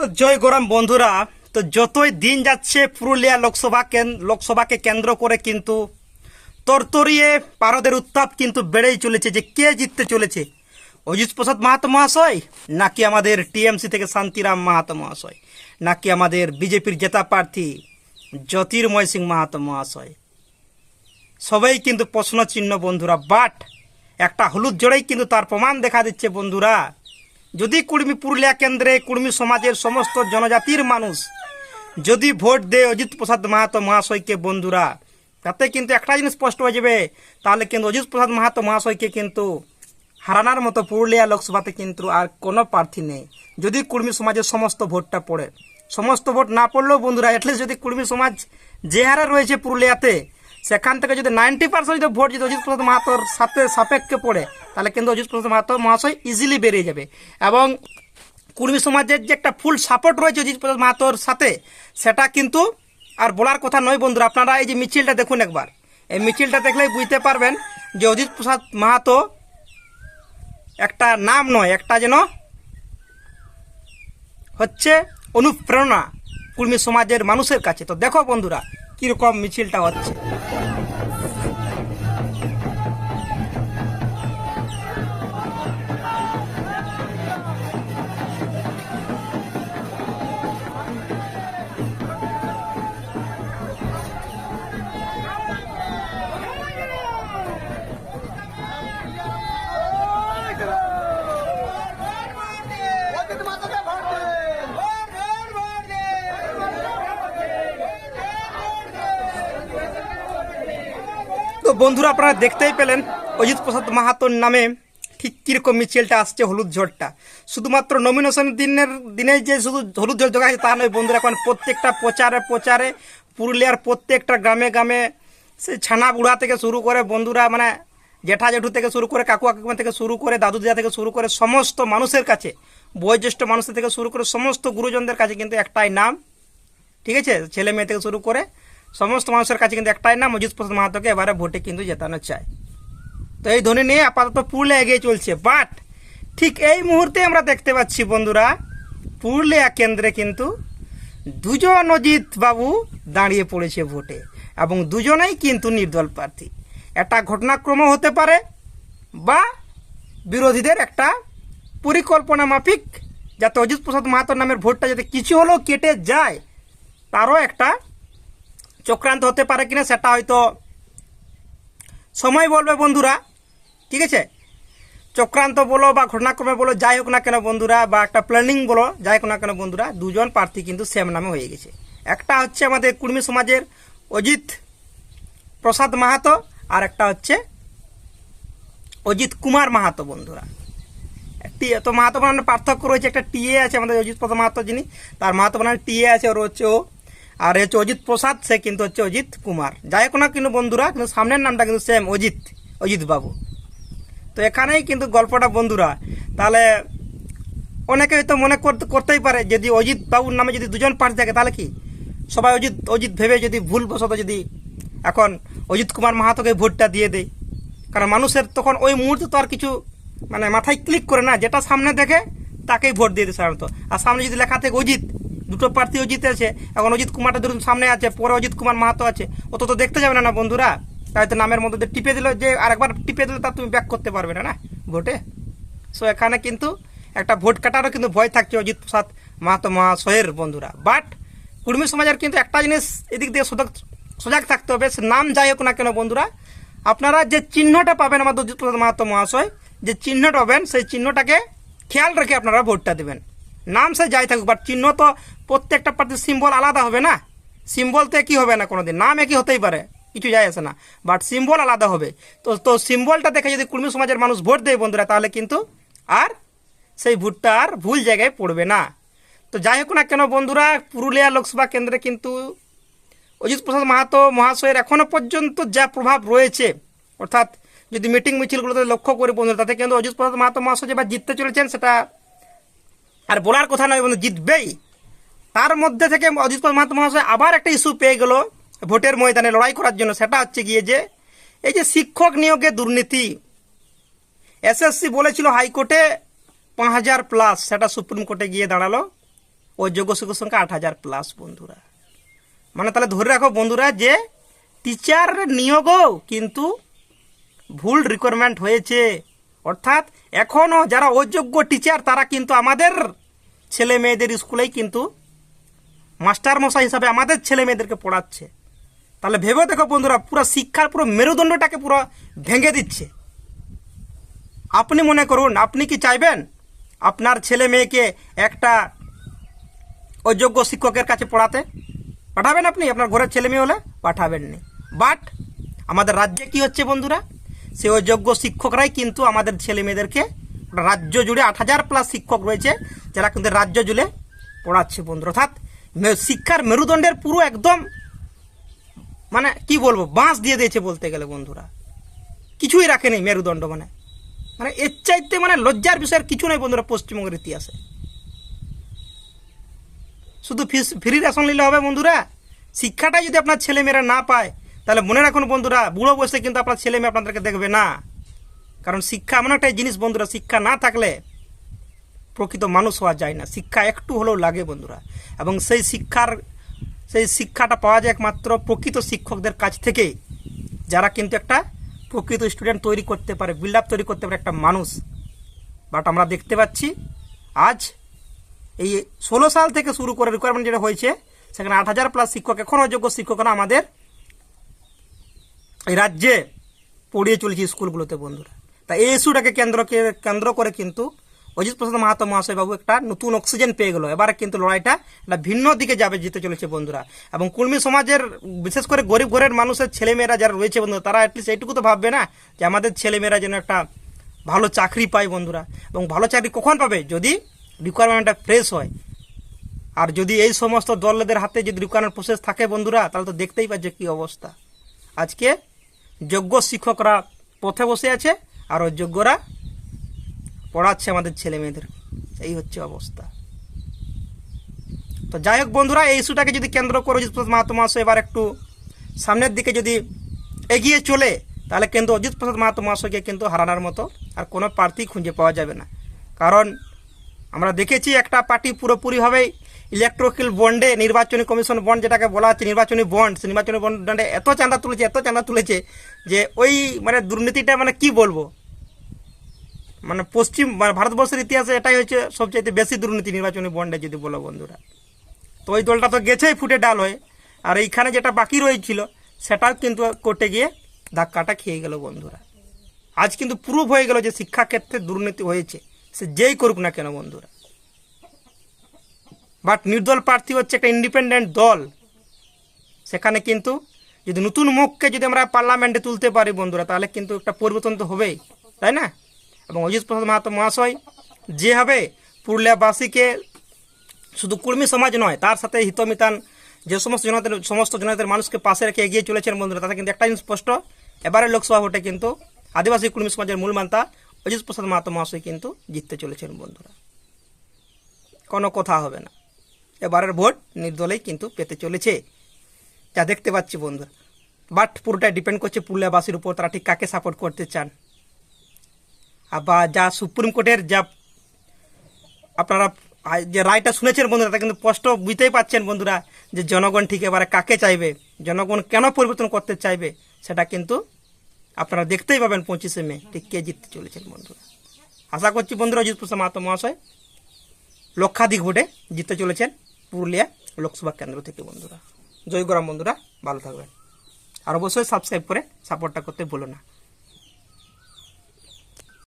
তো জয় গরম বন্ধুরা, তো যতই দিন যাচ্ছে, পুরুলিয়া লোকসভা লোকসভাকে কেন্দ্র করে কিন্তু তরতরিয়ে পারদের উত্তাপ কিন্তু বেড়েই চলেছে যে কে জিততে চলেছে। অজিত প্রসাদ মাহাতো মহাশয় নাকি আমাদের টিএমসি থেকে শান্তিরাম মাহাতো মহাশয়, নাকি আমাদের বিজেপির জেতা প্রার্থী জ্যোতির্ময় সিং মাহাতো মহাশয়? সবাই কিন্তু প্রশ্ন চিহ্ন বন্ধুরা বাট একটা হলুদ জোড়েই কিন্তু তার প্রমাণ দেখা দিচ্ছে বন্ধুরা। যদি কুর্মী পুরুলিয়া কেন্দ্রে কুর্মী সমাজের সমস্ত জনজাতির মানুষ যদি ভোট দেয় অজিত প্রসাদ মাহাতো মহাশয়কে, বন্ধুরা, তাতে কিন্তু একটা জিনিস স্পষ্ট হয়ে যাবে। তাহলে কিন্তু অজিত প্রসাদ মাহাতো মহাশয়কে কিন্তু হারানোর মতো পুরুলিয়া লোকসভাতে কিন্তু আর কোনো প্রার্থী নেই। যদি কুর্মী সমাজের সমস্ত ভোটটা পড়ে। সমস্ত ভোট না পড়লেও বন্ধুরা অ্যাটলিস্ট যদি কুর্মী সমাজ যে হারে রয়েছে পুরুলিয়াতে, সেখান থেকে যদি নাইনটি পার্সেন্ট যদি ভোট যদি অজিত প্রসাদ মাহাতোর সাথে সাপেক্ষে পড়ে তাহলে কিন্তু অজিত প্রসাদ মাহাতো মহাশয় ইজিলি বেরিয়ে যাবে। এবং কুর্মী সমাজের যে একটা ফুল সাপোর্ট রয়েছে অজিত প্রসাদ মাহাতোর সাথে, সেটা কিন্তু আর বলার কথা নয় বন্ধুরা, আপনারা এই যে মিছিলটা দেখুন একবার। এই মিছিলটা দেখলেই বুঝতে পারবেন যে অজিত প্রসাদ মাহাতো একটা নাম নয়, একটা যেন হচ্ছে অনুপ্রেরণা কুর্মী সমাজের মানুষের কাছে। তো দেখো বন্ধুরা, কীরকম মিছিলটা হচ্ছে। তো বন্ধুরা আপনারা দেখতেই পেলেন অজিত প্রসাদ মাহাতোর নামে ঠিক কীরকম মিছিলটা আসছে হলুদ ঝড়টা। শুধুমাত্র নমিনেশন দিনের দিনে যে শুধু হলুদ ঝড় জোগায় তা নয় বন্ধুরা, এখন প্রত্যেকটা প্রচারে প্রচারে পুরুলিয়ার প্রত্যেকটা গ্রামে গ্রামে সে ছানা বুড়া থেকে শুরু করে বন্ধুরা মানে জেঠা জেঠু থেকে শুরু করে কাকু কাকিমা থেকে শুরু করে দাদু দিদা থেকে শুরু করে সমস্ত মানুষের কাছে, বয়োজ্যেষ্ঠ মানুষের থেকে শুরু করে সমস্ত গুরুজনদের কাছে কিন্তু একটাই নাম, ঠিক আছে? ছেলে মেয়ে থেকে শুরু করে সমস্ত মানুষের কাছে কিন্তু একটাই না অজিত প্রসাদ মাহাতোকে এবারে ভোটে কিন্তু জেতানো চায় তো এই ধ্বনি নিয়ে আপাতত পুরুলিয়া এগিয়ে চলছে বাট ঠিক এই মুহূর্তে আমরা দেখতে পাচ্ছি বন্ধুরা, পুরুলিয়া কেন্দ্রে কিন্তু দুজন অজিত বাবু দাঁড়িয়ে পড়েছে ভোটে, এবং দুজনেই কিন্তু নির্দল প্রার্থী। একটা ঘটনাক্রম হতে পারে, বা বিরোধীদের একটা পরিকল্পনা মাফিক, যাতে অজিত প্রসাদ মাহাতোর নামের ভোটটা যাতে কিছু হলেও কেটে যায়, তারও একটা চক্রান্ত হতে পারে কিনা সেটা হয়তো সময় বলবে বন্ধুরা, ঠিক আছে? চক্রান্ত বলো বা ঘটনাক্রমে বলো, যাই হোক না কেন বন্ধুরা, বা একটা প্ল্যানিং বলো, যাই হোক না কেন বন্ধুরা, দুজন প্রার্থী কিন্তু সেম নামে হয়ে গেছে। একটা হচ্ছে আমাদের কুর্মী সমাজের অজিত প্রসাদ মাহাতো, আর একটা হচ্ছে অজিত কুমার মাহাতো বন্ধুরা। একটি তো মাহাতো বানানোর পার্থক্য রয়েছে, একটা টিএ আছে আমাদের অজিত প্রসাদ মাহাতো যিনি, তার মাহাতো বানানোর টিএ আছে ওর হচ্ছে ও আর হচ্ছে অজিত প্রসাদ, সে কিন্তু হচ্ছে অজিত কুমার। যাই হোক না কিন্তু বন্ধুরা, কিন্তু সামনের নামটা কিন্তু সেম অজিত অজিত বাবু। তো এখানেই কিন্তু গল্পটা বন্ধুরা, তাহলে অনেকে হয়তো মনে করতে, করতেই পারে, যদি অজিত বাবুর নামে যদি দুজন প্রার্থী থাকে, তাহলে কি? সবাই অজিত অজিত ভেবে যদি ভুলবশত যদি এখন অজিত কুমার মাহাতোকে ভোটটা দিয়ে দেয়। কারণ মানুষের তখন ওই মুহূর্তে তো আর কিছু মানে মাথায় ক্লিক করে না, যেটা সামনে দেখে তাকেই ভোট দিয়ে দেয় সাধারণত। আর সামনে যদি লেখা থাকে অজিত দুটো প্রার্থী অজিত আছে এখন অজিত কুমারটা ধরুন সামনে আছে, পরে অজিত কুমার মাহাতো আছে। অত তো দেখতে যাবে না না বন্ধুরা? তাই তো নামের মধ্যে টিপে দিল যে আরেকবার টিপে দিলে তা তুমি ব্যাক করতে পারবে না না? ভোটে? সো এখানে কিন্তু একটা ভোট কাটারও কিন্তু ভয় থাকছে অজিত প্রসাদ মাহাতো মহাশয়ের বন্ধুরা। বাট কুর্মী সমাজের কিন্তু একটা জিনিস এদিক দিয়ে সজাগ সজাগ থাকতে হবে, সে নাম যাই হোক না কেন বন্ধুরা, আপনারা যে চিহ্নটা পাবেন আমাদের অজিত প্রসাদ মাহাতো মহাশয়, যে চিহ্নটা পাবেন, সেই চিহ্নটাকে খেয়াল রেখে আপনারা ভোটটা দেবেন। নাম সে যাই থাকুক বাট চিহ্ন তো প্রত্যেকটা পার্টির সিম্বল আলাদা হবে না? সিম্বল তো একই হবে না কোনোদিন? নাম একই হতেই পারে, কিছু যায় আসে না। বাট সিম্বল আলাদা হবে। তো তো সিম্বলটা দেখে যদি কুর্মী সমাজের মানুষ ভোট দেয় বন্ধুরা, তাহলে কিন্তু আর সেই ভোটটা আর ভুল জায়গায় পড়বে না। তো যাই হোক না কেন বন্ধুরা, পুরুলিয়া লোকসভা কেন্দ্রে কিন্তু অজিত প্রসাদ মাহাতো মহাশয়ের এখনও পর্যন্ত যা প্রভাব রয়েছে, অর্থাৎ যদি মিটিং মিছিলগুলোতে লক্ষ্য করি বন্ধুরা, তাতে কিন্তু অজিত প্রসাদ মাহাতো মহাশয় যেবার জিততে চলেছেন, সেটা আর বলার কথা নয় বন্ধু, জিতবেই। তার মধ্যে থেকে অজিত মাহাতো মহাশয় আবার একটা ইস্যু পেয়ে গেল ভোটের ময়দানে লড়াই করার জন্য। সেটা হচ্ছে গিয়ে যে, এই যে শিক্ষক নিয়োগে দুর্নীতি, এসএসসি বলেছিল হাইকোর্টে পাঁচ হাজার প্লাস সেটা সুপ্রিম কোর্টে গিয়ে দাঁড়াল। ও যোগ্য শিক্ষক সংখ্যা আট হাজার প্লাস বন্ধুরা। মানে তাহলে ধরে রাখো বন্ধুরা যে টিচার নিয়োগও কিন্তু ভুল রিকোয়ারমেন্ট হয়েছে। অর্থাৎ এখনও যারা অযোগ্য টিচার তারা কিন্তু আমাদের ছেলে মেয়েদের স্কুলেই কিন্তু মাস্টার মশাই হিসাবে আমাদের ছেলে মেয়েদেরকে পড়াচ্ছে। তাহলে ভেবে দেখো বন্ধুরা, পুরো শিক্ষার পুরো মেরুদণ্ডটাকে পুরো ভেঙে দিচ্ছে। আপনি মনে করুন, আপনি কি চাইবেন? আপনার ছেলে মেয়েকে একটা অযোগ্য শিক্ষকের কাছে পড়াতে? পাঠাবেন আপনি? আপনার ঘরের ছেলে মেয়ে হলে পাঠাবেন নি বাট আমাদের রাজ্যে কি হচ্ছে বন্ধুরা? সে অযোগ্য শিক্ষকরাই কিন্তু আমাদের ছেলে মেয়েদেরকে রাজ্য জুড়ে আট হাজার প্লাস শিক্ষক রয়েছে, যারা কিন্তু রাজ্য জুড়ে পড়াচ্ছে বন্ধু অর্থাৎ শিক্ষার মেরুদণ্ডের পুরো একদম মানে কি বলব, বাঁশ দিয়ে দিয়েছে বলতে গেলে বন্ধুরা। কিছুই রাখেনি মেরুদণ্ড মানে। মানে এর চাইতে মানে লজ্জার বিষয়ের কিছু নেই বন্ধুরা, পশ্চিমবঙ্গের ইতিহাসে। শুধু ফিস, ফ্রি রেশন নিলে হবে বন্ধুরা। শিক্ষাটাই যদি আপনার ছেলেমেয়েরা না পায়, তাহলে মনে রাখুন বন্ধুরা, বুড়ো বসে কিন্তু আপনার ছেলে মেয়ে আপনাদেরকে দেখবে না। কারণ শিক্ষা এমন একটা জিনিস বন্ধুরা, শিক্ষা না থাকলে প্রকৃত মানুষ হওয়া যায় না। শিক্ষা একটু হলেও লাগে বন্ধুরা। এবং সেই শিক্ষার, সেই শিক্ষাটা পাওয়া যায় একমাত্র প্রকৃত শিক্ষকদের কাছ থেকে, যারা কিন্তু একটা প্রকৃত স্টুডেন্ট তৈরি করতে পারে বিল্ড আপ তৈরি করতে পারে একটা মানুষ। বাট আমরা দেখতে পাচ্ছি, আজ এই ষোলো সাল থেকে শুরু করে রিকোয়ারমেন্ট যেটা হয়েছে, সেখানে আট হাজার প্লাস শিক্ষক এখনও যোগ্য শিক্ষকরা আমাদের এই রাজ্যে পড়িয়ে চলেছে স্কুলগুলোতে বন্ধুরা। তা এই ইস্যুটাকে কেন্দ্রকে কেন্দ্র করে কিন্তু অজিত প্রসাদ মাহাতো মহাশয় বাবু একটা নতুন অক্সিজেন পেয়ে গেল। এবারে কিন্তু লড়াইটা একটা ভিন্ন দিকে যাবে, জিতে চলেছে বন্ধুরা। এবং কুর্মী সমাজের, বিশেষ করে গরিব ঘরের মানুষের ছেলেমেয়েরা যারা রয়েছে বন্ধুরা, তারা অ্যাটলিস্ট এইটুকু তো ভাববে না যে আমাদের ছেলেমেয়েরা যেন একটা ভালো চাকরি পায় বন্ধুরা। এবং ভালো চাকরি কখন পাবে? যদি রিকোয়ারমেন্টটা ফ্রেশ হয়। আর যদি এই সমস্ত দলদের হাতে যদি রিকোয়ারমেন্ট প্রসেস থাকে বন্ধুরা, তাহলে তো দেখতেই পাচ্ছে কি অবস্থা। আজকে যোগ্য শিক্ষকরা পথে বসে আছে আর অযোগ্যরা পড়াচ্ছে আমাদের ছেলে মেয়েদের। এই হচ্ছে অবস্থা। তো যাই হোক বন্ধুরা, এই ইস্যুটাকে যদি কেন্দ্র করে অজিত প্রসাদ মাহাতো মহাশয় এবার একটু সামনের দিকে যদি এগিয়ে চলে, তাহলে কিন্তু অজিত প্রসাদ মাহাতো মহাশয়কে কিন্তু হারানোর মতো আর কোনো প্রার্থী খুঁজে পাওয়া যাবে না। কারণ আমরা দেখেছি একটা পার্টি পুরোপুরিভাবেই ইলেকট্রিক্যাল বন্ডে নির্বাচনী কমিশন বন্ড যেটাকে বলা হচ্ছে, নির্বাচনী বন্ড নির্বাচনী বন্ডে এত চাঁদা তুলেছে, এত চাঁদা তুলেছে যে ওই মানে দুর্নীতিটা মানে কি বলব? মানে পশ্চিম মানে ভারতবর্ষের ইতিহাসে এটাই হচ্ছে সবচেয়ে বেশি দুর্নীতি নির্বাচনী বন্ডে, যদি বলো বন্ধুরা। তো ওই দলটা তো গেছেই ফুটে ডাল হয়ে। আর এইখানে যেটা বাকি রয়েছিল, সেটাও কিন্তু কোর্টে গিয়ে ধাক্কাটা খেয়ে গেল বন্ধুরা। আজ কিন্তু প্রুভ হয়ে গেল যে শিক্ষাক্ষেত্রে দুর্নীতি হয়েছে। সে যেই করুক না কেন বন্ধুরা। বাট নির্দল প্রার্থী হচ্ছে একটা ইন্ডিপেন্ডেন্ট দল। সেখানে কিন্তু যদি নতুন মুখকে যদি আমরা পার্লামেন্টে তুলতে পারি বন্ধুরা, তাহলে কিন্তু একটা পরিবর্তন তো হবেই। তাই না? এবং অজিত প্রসাদ মাহাতো মহাশয় যেভাবে পুরুলিয়াবাসীকে শুধু কর্মী সমাজ নয়, তার সাথে হিতমিতান যে সমস্ত জনতার সমস্ত জনতার মানুষকে পাশে রেখে এগিয়ে চলেছেন বন্ধুরা, তাতে কিন্তু একটা স্পষ্ট, এবারে লোকসভা ভোটে কিন্তু আদিবাসী কর্মী সমাজের মূল মান্তা অজিত প্রসাদ মাহাতো মহাশয় কিন্তু জিততে চলেছেন বন্ধুরা। কোনো কথা হবে না। এবারের ভোট নির্দলেই কিন্তু পেতে চলেছে, যা দেখতে পাচ্ছি বন্ধুরা। বাট পুরোটাই ডিপেন্ড করছে পুরুলিয়াবাসীর উপর, তারা ঠিক কাকে সাপোর্ট করতে চান। আবার যা সুপ্রিম কোর্টের যা আপনারা যে রায়টা শুনেছেন বন্ধুরা, তা কিন্তু স্পষ্ট বুঝতেই পাচ্ছেন বন্ধুরা যে জনগণ ঠিক এবারে কাকে চাইবে, জনগণ কেন পরিবর্তন করতে চাইবে, সেটা কিন্তু আপনারা দেখতেই পাবেন পঁচিশে মে, ঠিক কে জিততে চলেছেন বন্ধুরা। আশা করছি বন্ধুরা অজিত প্রসাদ মাহাতো মহাশয় লক্ষাধিক ভোটে জিততে চলেছেন পুরুলিয়া লোকসভা কেন্দ্র থেকে বন্ধুরা। জয় গরাম বন্ধুরা, ভালো থাকবেন। আর অবশ্যই সাবস্ক্রাইব করে সাপোর্টটা করতে ভুলো না।